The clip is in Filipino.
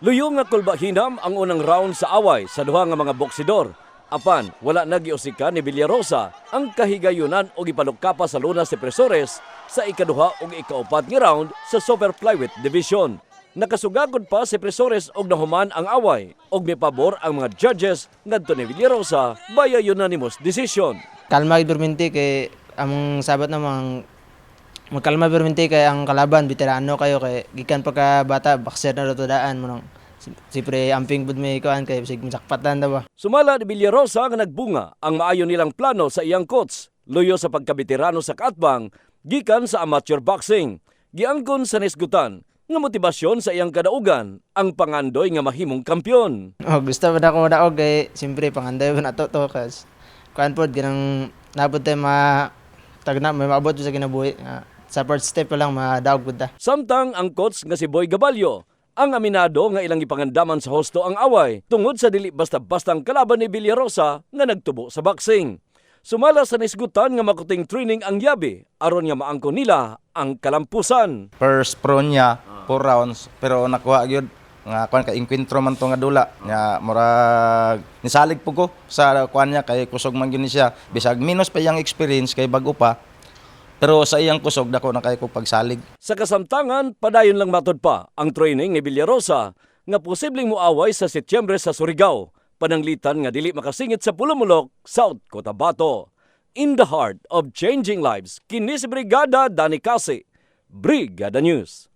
Luyo nga kulbahinam ang unang round sa away sa duha nga mga boksidor. Apan, wala nagiusika ni Villarosa ang kahigayunan o ipalukapa sa Lunas de Presores sa ikaduha o ikaupat nga round sa Super Flyweight Division. Nakasugagod pa si Presores og nahuman ang away og may pabor ang mga judges ngadto ni Villarosa via unanimous decision. kalma gid kay among sabat namang magkalma perminti kay ang kalaban veterano kayo kay gikan pa ka bata boxer na to daan mo nang siyempre amping bud may kuan kay sig masakpatan daw ba Sumala ni Villarosa nga nagbunga ang maayo nilang plano sa iyang coach, luyo sa pagkabeterano sa katbang, gikan sa amateur boxing. Giangkon sa nisgutan nga motibasyon sa iyang kadaugan ang pangandoy nga mahimong kampyon. oh gusto pa na ko daog kay siyempre panganday ba nato to kas kuan pod ganang tay ma tagna may maabot sa kinabuhi nga sa first step pa lang madaog pud ta Samtang ang coach nga si Boy Gabalyo ang aminado nga ilang ipangandaman sa hosto ang away tungod sa dili basta-bastang kalaban ni Villarosa nga nagtubo sa boxing. Sumala sa nisgutan nga makuting training ang yabi aron nga maangko nila ang kalampusan. First pro niya, 4 rounds, pero nakuha gyud nga kuan ka inkwentro man to nga dula nya murag nisalig po ko sa kuan niya kay kusog man gyud ni siya bisag minus pa iyang experience kay bago pa pero sa iyang kusog dako na kay ko pagsalig Sa kasamtangan, padayon lang matod pa ang training ni Villarosa nga posibleng muaway sa Setyembre sa Surigao, pananglitan nga dili makasingit sa Pulumulok, South Cotabato. In the heart of changing lives, kini si Brigada Dani Kasi, Brigada News.